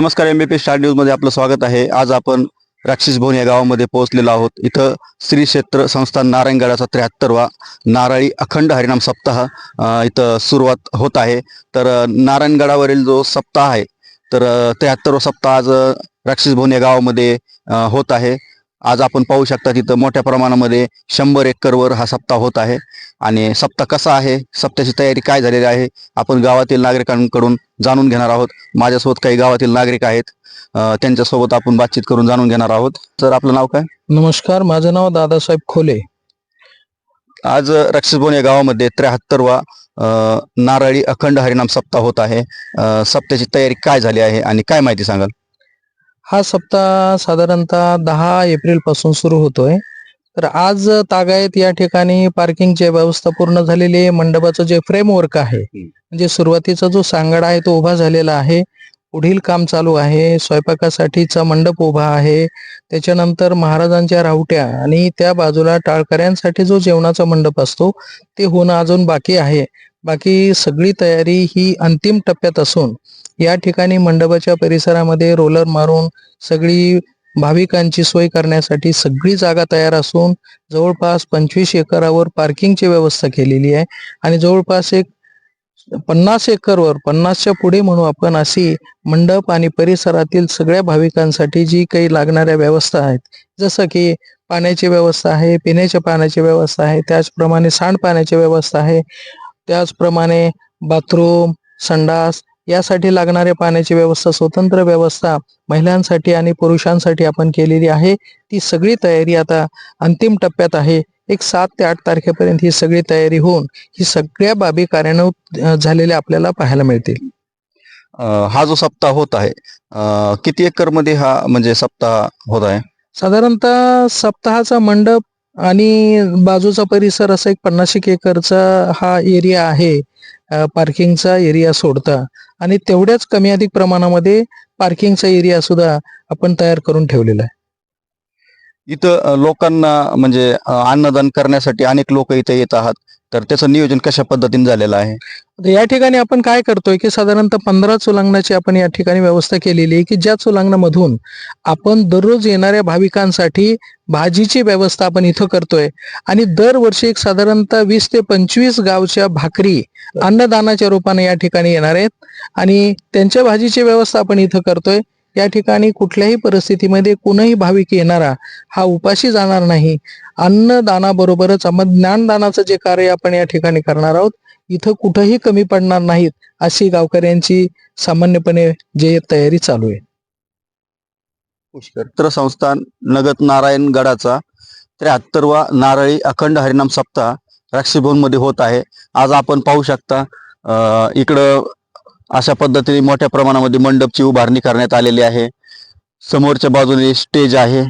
नमस्कार एम बी P star न्यूजमध्ये आपलं स्वागत आहे. आज आपण राक्षस भवन या गावामध्ये पोहोचलेलो आहोत. इथं श्री क्षेत्र संस्थान नारायणगडाचा त्र्याहत्तरवा नारळी अखंड हरिनाम सप्ताह इथं सुरुवात होत आहे. तर नारायणगडावरील जो सप्ताह आहे तर त्र्याहत्तरवा सप्ताह आज अ, राक्षस भवन या गावामध्ये होत आहे. आज आपण पाहू शकता तिथं मोठ्या प्रमाणामध्ये शंभर एकरवर हा सप्ताह होत आहे. आणि सप्ताह कसा आहे? सप्ताहाची तयारी काय झालेली आहे? आपण गावातील नागरिकांकडून जाणून घेणार आहोत. माझ्यासोबत काही गावातील नागरिक आहेत. त्यांच्यासोबत आपण बातचीत करून जाणून घेणार आहोत. तर आपलं नाव काय? नमस्कार माझं नाव दादासाहेब खोले. आज रक्षसभवन या गावामध्ये त्र्याहत्तरवा नारळी अखंड हरिनाम सप्ताह होत आहे. सप्ताहाची तयारी काय झाली आहे आणि काय माहिती सांगाल? हा सप्ताह साधारणतः दहा एप्रिलपासून सुरू होतोय. तर आज तागायत या ठिकाणी. पार्किंगची व्यवस्था पूर्ण झालेली आहे. मंडपाचं जे फ्रेमवर्क आहे म्हणजे सुरुवातीचा जो सांगाडा आहे तो उभा झालेला आहे. पुढील काम चालू आहे. स्वयंपाकासाठीचा मंडप उभा आहे. त्याच्यानंतर महाराजांच्या रावट्या आणि त्या बाजूला टाळकऱ्यांसाठी जो जेवणाचा मंडप असतो ते होणं अजून बाकी आहे. बाकी सगळी तयारी ही अंतिम टप्प्यात असून या ठिकाणी मंडपाच्या परिसरामध्ये रोलर मारून सगळी भाविकांची सोय करण्यासाठी सगळी जागा तयार असून जवळपास पंचवीस एकरावर पार्किंगची व्यवस्था केलेली आहे. आणि जवळपास एक पन्नास एकरवर पन्नासच्या पुढे म्हणू आपण अशी मंडप आणि परिसरातील सगळ्या भाविकांसाठी जी काही लागणाऱ्या व्यवस्था आहेत जसं की पाण्याची व्यवस्था आहे पिण्याच्या पाण्याची व्यवस्था आहे त्याचप्रमाणे सांडपाण्याची व्यवस्था आहे त्याचप्रमाणे बाथरूम संडास यासाठी लागणाऱ्या पाण्याची व्यवस्था स्वतंत्र व्यवस्था महिलांसाठी आणि पुरुषांसाठी आपण केलेली आहे. ती सगळी तयारी आता अंतिम टप्प्यात आहे. एक सात ते आठ तारखेपर्यंत ही सगळी तयारी होऊन ही सगळ्या बाबी कार्यान्वित झालेल्या आपल्याला पाहायला मिळतील. हा जो सप्ताह होत आहे किती एकरमध्ये हा म्हणजे सप्ताह होत आहे? साधारणतः सप्ताहाचा मंडप आणि बाजूचा परिसर असा एक पन्नास एक एकरचा हा एरिया आहे. पार्किंगचा एरिया सोडता. आणि तेवढ्याच कमी अधिक प्रमाणामध्ये पार्किंगचा एरिया सुद्धा आपण तयार करून ठेवलेला आहे. इथं लोकांना म्हणजे अन्नदान करण्यासाठी अनेक लोक इथे येत आहात. तर त्याचं नियोजन कशा पद्धतीने झालेलं आहे? या ठिकाणी आपण काय करतोय की साधारणतः पंधरा चुलांगणाची आपण या ठिकाणी व्यवस्था केलेली आहे की ज्या चुलांगणामधून आपण दररोज येणाऱ्या भाविकांसाठी भाजीची व्यवस्था आपण इथं करतोय. आणि दरवर्षी एक साधारणतः वीस ते पंचवीस गावच्या भाकरी अन्नदानाच्या रूपाने या ठिकाणी येणार आहेत. आणि त्यांच्या भाजीची व्यवस्था आपण इथं करतोय. या ठिकाणी कुठल्याही परिस्थितीमध्ये कोणीही भाविक येणारा हा उपाशी जाणार नाही. अन्नदानाबरोबरच आम्हा ज्ञानदानाचं जे कार्य आपण या ठिकाणी करणार आहोत इथं कुठंही कमी पडणार नाहीत अशी गावकऱ्यांची सामान्यपणे जे तयारी चालू आहे. पुष्कर संस्थान नगत नारायण गडाचा त्र्याहत्तरवा नारळी अखंड हरिनाम सप्ताह राक्षीभवनमध्ये होत आहे. आज आपण पाहू शकता इकडं अशा पद्धतीने मोठ्या प्रमाणामध्ये मंडपची उभारणी करण्यात आलेली आहे. समोरच्या बाजूने स्टेज आहे.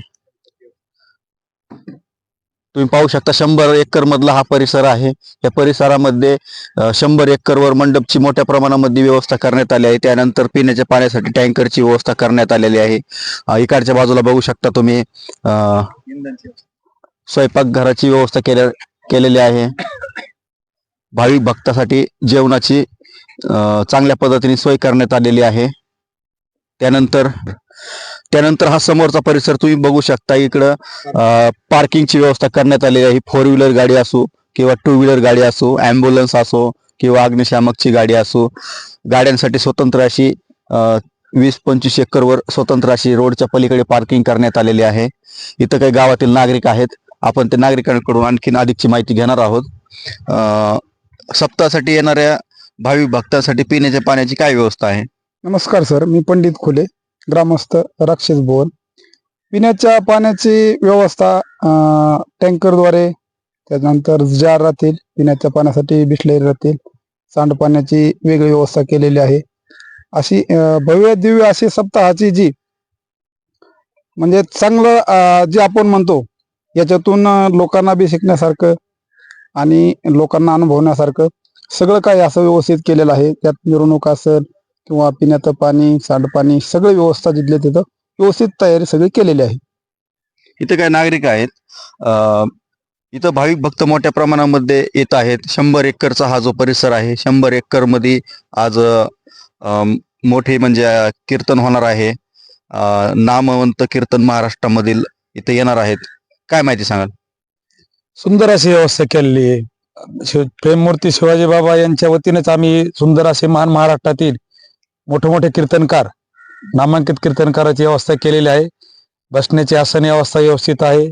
तुम्ही पाहू शकता शंभर एकर मधला हा परिसर आहे. या परिसरामध्ये शंभर एकरवर मंडपची मोठ्या प्रमाणामध्ये व्यवस्था करण्यात आली आहे. त्यानंतर पिण्याच्या पाण्यासाठी टँकरची व्यवस्था करण्यात आलेली आहे. इकडच्या बाजूला बघू शकता तुम्ही स्वयंपाकघराची व्यवस्था केल्या केलेली आहे. भाविक भक्तासाठी जेवणाची चांगल्या पद्धतीने सोय करण्यात आलेली आहे. त्यानंतर त्यानंतर हा समोरचा परिसर तुम्ही बघू शकता इकडं पार्किंगची व्यवस्था करण्यात आलेली आहे. फोर व्हीलर गाडी असो किंवा टू व्हीलर गाडी असो ॲम्ब्युलन्स असो किंवा अग्निशामकची गाडी असो गाड्यांसाठी स्वतंत्र अशी वीस पंचवीस एकरवर स्वतंत्र अशी रोडच्या पलीकडे पार्किंग करण्यात आलेली आहे. इथं काही गावातील नागरिक आहेत. आपण ते नागरिकांकडून आणखीन अधिकची माहिती घेणार आहोत. सप्ताहासाठी येणाऱ्या भाविक भक्तांसाठी पिण्याच्या पाण्याची काय व्यवस्था आहे? नमस्कार सर मी पंडित खुले ग्रामस्थ राक्षस भुवन. पिण्याच्या पाण्याची व्यवस्था टँकरद्वारे त्यानंतर जार राहतील पिण्याच्या पाण्यासाठी बिसलेरी राहतील सांडपाण्याची वेगळी व्यवस्था केलेली आहे. अशी भव्य दिव्य अशी सप्ताहाची जी म्हणजे चांगलं जे आपण म्हणतो याच्यातून लोकांना बी शिकण्यासारखं आणि लोकांना अनुभवण्यासारखं सगळं काही असं व्यवस्थित केलेलं आहे. त्यात मिरवणूक असेल किंवा पिण्याचं पाणी सांडपाणी सगळी व्यवस्था जिथल्या तिथं व्यवस्थित तयारी सगळी केलेली आहे. इथे काही नागरिक आहेत. अ, इथं भाविक भक्त मोठ्या प्रमाणामध्ये येत आहेत. शंभर एकरचा हा जो परिसर आहे शंभर एकरमध्ये आज अ, मोठे म्हणजे अ, कीर्तन होणार आहे. अ, नामवंत कीर्तन महाराष्ट्रामधील इथे येणार आहेत. काय माहिती सांगाल? सुंदर अशी व्यवस्था केलेली आहे. प्रेममूर्ती शिवाजी बाबा यांच्या वतीनेच आम्ही सुंदर असे महान महाराष्ट्रातील मोठे मोठे कीर्तनकार नामांकित कीर्तनकाराची व्यवस्था केलेली आहे. बसण्याची आसन व्यवस्था व्यवस्थित आहे.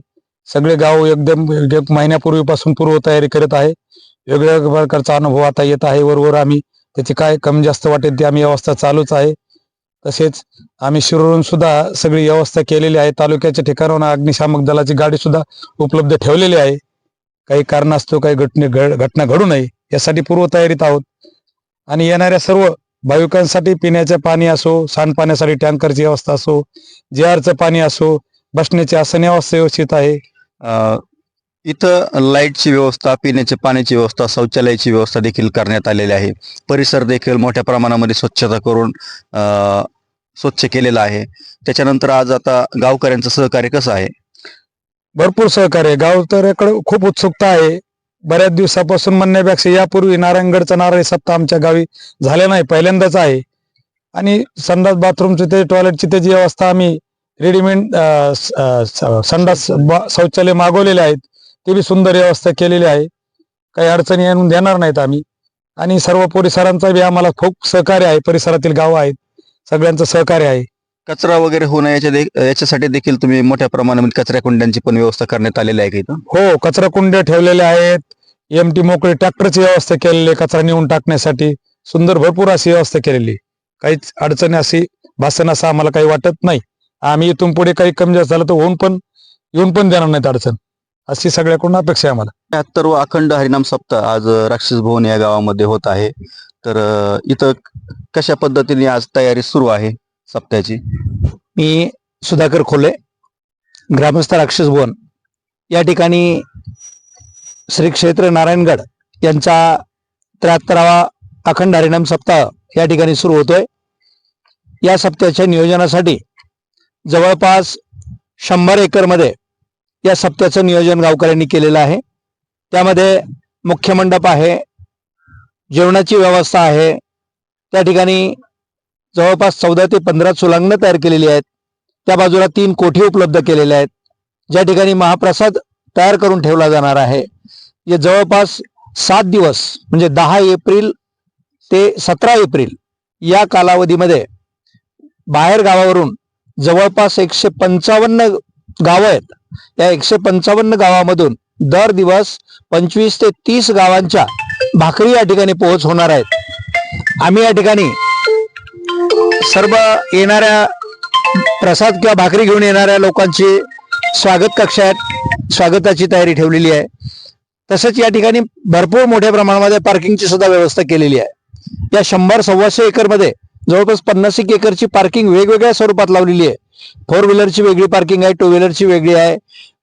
सगळे गाव एकदम एक महिन्यापूर्वीपासून पूर्वतयारी करत आहे. वेगवेगळ्या प्रकारचा अनुभव आता येत आहे. वरवर आम्ही त्याची काय कमी जास्त वाटेल ती आम्ही व्यवस्था चालूच आहे. तसेच आम्ही शिरूरून सुद्धा सगळी व्यवस्था केलेली आहे. तालुक्याच्या ठिकाणाहून अग्निशामक दलाची गाडी सुद्धा उपलब्ध ठेवलेली आहे. काही कारणास्तव काही घटने घड घटना घडू नये यासाठी पूर्वतयारीत आहोत. आणि येणाऱ्या सर्व भाविकांसाठी पिण्याचे पाणी असो सांडपाण्यासाठी टँकरची व्यवस्था असो जेआरचं पाणी असो बसण्याची आसन व्यवस्था व्यवस्थित आहे. इथं लाईटची व्यवस्था पिण्याची पाण्याची व्यवस्था शौचालयाची व्यवस्था देखील करण्यात आलेली आहे. परिसर देखील मोठ्या प्रमाणामध्ये स्वच्छता करून स्वच्छ केलेला आहे. त्याच्यानंतर आज आता गावकऱ्यांचं सहकार्य कसं आहे? भरपूर सहकार्य. आहे. गाव तर खूप उत्सुकता आहे. बऱ्याच दिवसापासून म्हणण्यापेक्षा यापूर्वी नारायणगडचा नारळी सप्ताह आमच्या गावी झाला नाही पहिल्यांदाच आहे. आणि संडास बाथरूमची ते टॉयलेटची त्याची व्यवस्था आम्ही रेडीमेड स- स- संडास शौचालय मागवलेले आहेत. ते बी सुंदर व्यवस्था केलेली आहे. काही अडचणी येऊन देणार नाहीत आम्ही. आणि सर्व परिसरांचा बी आम्हाला खूप सहकार्य आहे. परिसरातील गाव आहेत. सगळ्यांचं सहकार्य आहे. कचरा वगैरे होणं याच्या दे- याच्यासाठी देखील तुम्ही मोठ्या प्रमाणामध्ये कचऱ्या कुंड्यांची पण व्यवस्था करण्यात आलेली आहे का इथं? हो कचरा कुंड्या ठेवलेल्या आहेत. एमटी मोकळी ट्रॅक्टरची व्यवस्था केलेली आहे कचरा नेऊन टाकण्यासाठी. सुंदर भरपूर अशी व्यवस्था केलेली आहे. काहीच अडचणी अशी भासन असं आम्हाला काही वाटत नाही. आम्ही इथून पुढे काही कमी जास्त झालं तर होऊन पण येऊन पण देणार नाहीत अडचण. अशी सगळ्याकडून अपेक्षा आहे आम्हाला. बहात्तर व अखंड हरिनाम सप्ताह आज अ, राक्षस भवन या गावामध्ये होत आहे. तर अ, इथं कशा पद्धतीने आज तयारी सुरू आहे? सप्त्याची. मी सुधाकर खोले ग्रामस्थ राक्षस भवन. या ठिकाणी श्री क्षेत्र नारायणगड यांचा त्र्याहत्तरावा अखंड हरिणाम सप्ताह या ठिकाणी सुरू होतोय. या सप्त्याच्या नियोजनासाठी जवळपास शंभर एकरमध्ये या सप्त्याचं नियोजन गावकऱ्यांनी केलेलं आहे. त्यामध्ये मुख्य मंडप आहे जेवणाची व्यवस्था आहे. त्या ठिकाणी जवळपास चौदा ते पंधरा सुलांगणं तयार केलेली आहेत. त्या बाजूला तीन कोठी उपलब्ध केलेल्या आहेत. ज्या ठिकाणी महाप्रसाद तयार करून ठेवला जाणार आहे. जे जवळपास सात दिवस म्हणजे दहा एप्रिल ते सतरा एप्रिल या कालावधीमध्ये बाहेर गावावरून जवळपास एकशे पंचावन्न गावं आहेत. या एकशे पंचावन्न गावामधून दर दिवस पंचवीस ते तीस गावांच्या भाकरी या ठिकाणी पोहोच होणार आहेत. आम्ही या ठिकाणी सर्व येणाऱ्या प्रसाद किंवा भाकरी घेऊन येणाऱ्या लोकांची स्वागत कक्षात स्वागताची तयारी ठेवलेली आहे. तसंच या ठिकाणी भरपूर मोठ्या प्रमाणामध्ये पार्किंगची सुद्धा व्यवस्था केलेली आहे. या शंभर सव्वाशे एकरमध्ये जवळपास पन्नास एक एकरची पार्किंग वेगवेगळ्या स्वरूपात लावलेली आहे. फोर व्हीलरची वेगळी पार्किंग आहे टू व्हीलरची वेगळी आहे.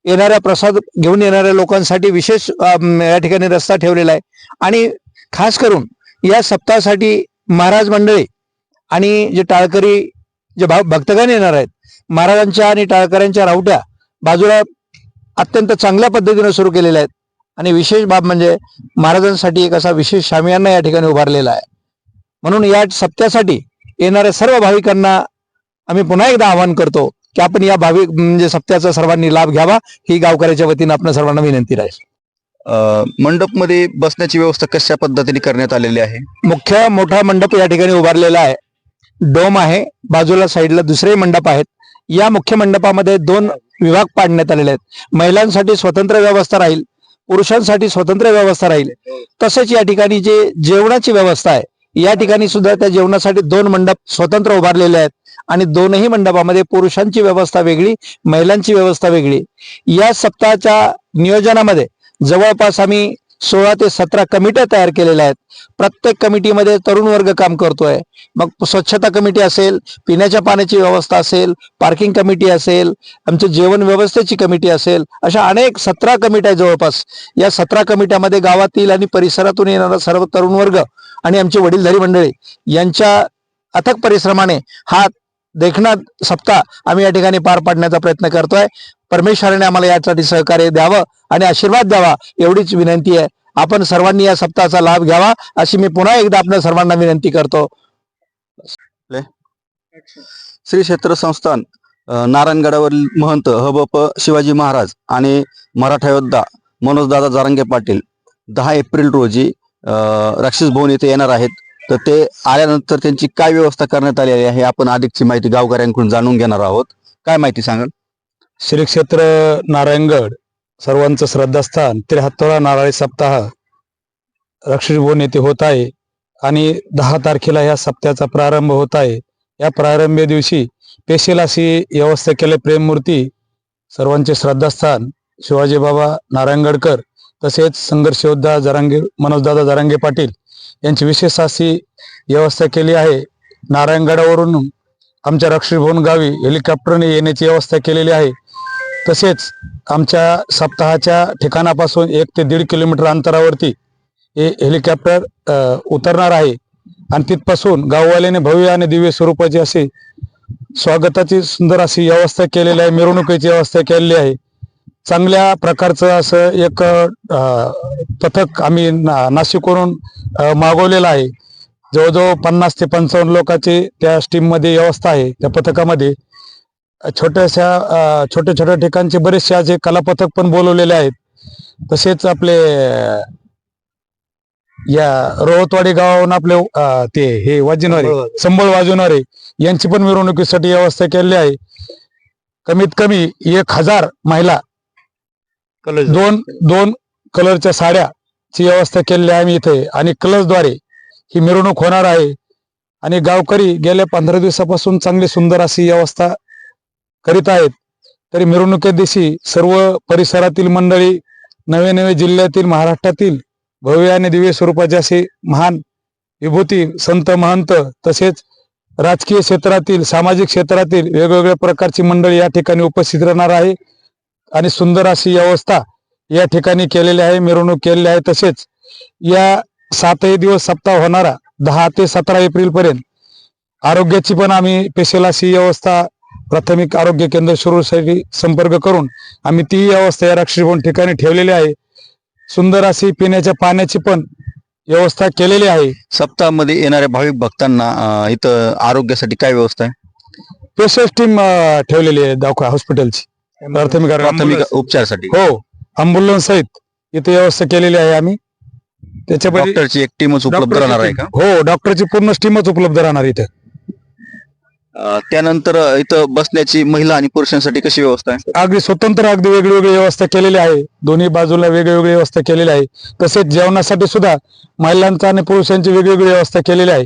येणाऱ्या प्रसाद घेऊन येणाऱ्या लोकांसाठी विशेष या ठिकाणी रस्ता ठेवलेला आहे. आणि खास करून या सप्ताहासाठी महाराज मंडळी आणि जे टाळकरी जे भाव भक्तगण येणार आहेत महाराजांच्या आणि टाळकऱ्यांच्या रावट्या बाजूला अत्यंत चांगल्या पद्धतीने सुरू केलेल्या आहेत. आणि विशेष बाब म्हणजे महाराजांसाठी एक असा विशेष शामियाना या ठिकाणी उभारलेला आहे. म्हणून या सप्त्यासाठी येणाऱ्या सर्व भाविकांना आम्ही पुन्हा एकदा आवाहन करतो की आपण या भाविक म्हणजे सप्त्याचा सर्वांनी लाभ घ्यावा ही गावकऱ्याच्या वतीनं आपण सर्वांना विनंती राहील. मंडपमध्ये बसण्याची व्यवस्था कशा पद्धतीने करण्यात आलेली आहे? मुख्य मोठा मंडप या ठिकाणी उभारलेला आहे. डोम आहे. बाजूला साईडला दुसरे मंडप आहेत. या मुख्य मंडपामध्ये दोन विभाग पाडण्यात आलेले आहेत. महिलांसाठी स्वतंत्र व्यवस्था राहील. पुरुषांसाठी स्वतंत्र व्यवस्था राहील. तसेच या ठिकाणी जे जेवणाची व्यवस्था आहे या ठिकाणी सुद्धा त्या जेवणासाठी दोन मंडप स्वतंत्र उभारलेले आहेत. आणि दोनही मंडपामध्ये पुरुषांची व्यवस्था वेगळी महिलांची व्यवस्था वेगळी. या सप्ताहाच्या नियोजनामध्ये जवळपास आम्ही सोळा ते सतरा कमिट्या तयार केलेल्या आहेत. प्रत्येक कमिटीमध्ये तरुण वर्ग काम करतोय. मग स्वच्छता कमिटी असेल पिण्याच्या पाण्याची व्यवस्था असेल पार्किंग कमिटी असेल आमच्या जेवण व्यवस्थेची कमिटी असेल अशा अनेक सतरा कमिट्या आहेत जवळपास. या सतरा कमिट्यामध्ये गावातील आणि परिसरातून येणारा सर्व तरुण वर्ग आणि आमचे वडीलधारी मंडळी यांच्या अथक परिश्रमाने हा देखणा सप्ताह आम्ही या ठिकाणी पार पाडण्याचा प्रयत्न करतोय. परमेश्वराने आम्हाला यासाठी सहकार्य द्यावं आणि आशीर्वाद द्यावा एवढीच विनंती आहे. आपण सर्वांनी या सप्ताहाचा लाभ घ्यावा अशी मी पुन्हा एकदा आपल्या सर्वांना विनंती करतो. श्री क्षेत्र संस्थान नारायणगडावरील महंत हबप शिवाजी महाराज आणि मराठा योद्धा मनोजदादा जारंगे पाटील दहा एप्रिल रोजी राक्षस भवन येथे येणार आहेत. तर ते आल्यानंतर त्यांची काय व्यवस्था करण्यात आलेली आहे आपण अधिकची माहिती गावकऱ्यांकडून जाणून घेणार आहोत. काय माहिती सांगाल? श्री क्षेत्र नारायणगड सर्वांचं श्रद्धास्थान त्र्याहत्तरा नारळी सप्ताह. रक्षीभवन येथे होत आहे आणि दहा तारखेला ह्या सप्त्याचा प्रारंभ होत आहे. या प्रारंभी दिवशी पेशील अशी व्यवस्था केले प्रेममूर्ती सर्वांचे श्रद्धास्थान शिवाजी बाबा नारायणगडकर तसेच संघर्ष योद्धा जरांगे मनोजदादा जरांगे पाटील यांची विशेष अशी व्यवस्था केली आहे. नारायणगडावरून आमच्या रक्षीभवन गावी हेलिकॉप्टरने येण्याची व्यवस्था केलेली आहे. तसेच आमच्या सप्ताहाच्या ठिकाणापासून एक ते दीड किलोमीटर अंतरावरती हे हेलिकॉप्टर उतरणार आहे. आणि तिथपासून गाववाल्याने भव्य आणि दिव्य स्वरूपाची अशी स्वागताची सुंदर अशी व्यवस्था केलेली आहे मिरवणुकीची व्यवस्था केलेली आहे. चांगल्या प्रकारचं असं एक पथक आम्ही ना नाशिकवरून मागवलेलं आहे. जवळजवळ पन्नास ते पंचावन्न लोकांची त्या स्टीममध्ये व्यवस्था आहे त्या पथकामध्ये. छोट्याशा छोट्या छोट्या ठिकाणचे बरेचसे असे कलापथक पण बोलवलेले आहेत. तसेच आपले या रोहतवाडी गावाहून आपले ते हे वाजवणारे संबळ वाजवणारे. यांची पण मिरवणुकीसाठी व्यवस्था केलेली आहे. कमीत कमी एक हजार महिला दोन दोन कलरच्या साड्याची व्यवस्था केलेली आहे आम्ही इथे. आणि कलर्सद्वारे ही मिरवणूक होणार आहे. आणि गावकरी गेल्या पंधरा दिवसापासून चांगली सुंदर अशी व्यवस्था करीत आहेत तरी मिरवणुके दिवशी सर्व परिसरातील मंडळी नवे नवे जिल्ह्यातील महाराष्ट्रातील भव्य आणि दिव्य स्वरूपाचे असे महान विभूती संत महंत तसेच राजकीय क्षेत्रातील सामाजिक क्षेत्रातील वेगवेगळ्या प्रकारची मंडळी या ठिकाणी उपस्थित राहणार आहे. आणि सुंदर अशी व्यवस्था या ठिकाणी केलेली आहे मिरवणूक केलेली आहे. तसेच या सातही दिवस सप्ताह होणारा दहा ते सतरा एप्रिल पर्यंत आरोग्याची पण आम्ही स्पेशल अशी व्यवस्था प्राथमिक आरोग्य केंद्र सुरूसाठी संपर्क करून आम्ही ती व्यवस्था या राक्षीभवन ठिकाणी ठेवलेली आहे. सुंदर अशी पिण्याच्या पाण्याची पण व्यवस्था केलेली आहे. सप्ताहामध्ये येणाऱ्या भाविक भक्तांना इथं आरोग्यासाठी काय व्यवस्था आहे? स्पेशल टीम ठेवलेली आहे दवाखा हॉस्पिटलची. प्राथमिक आरोग्य- प्राथमिक उपचारासाठी. हो अम्ब्युलन्स सहित इथे व्यवस्था केलेली आहे आम्ही. त्याच्यामध्ये डॉक्टरची एक टीमच उपलब्ध राहणार आहे का? हो डॉक्टरची पूर्ण टीमच उपलब्ध राहणार इथे. त्यानंतर इथं बसण्याची महिला आणि पुरुषांसाठी कशी व्यवस्था आहे? अगदी स्वतंत्र अगदी वेगळी वेगळी व्यवस्था केलेली आहे. दोन्ही बाजूला वेगळी व्यवस्था केलेली आहे. तसेच जेवणासाठी सुद्धा महिलांचा आणि पुरुषांची वेगवेगळी व्यवस्था केलेली आहे.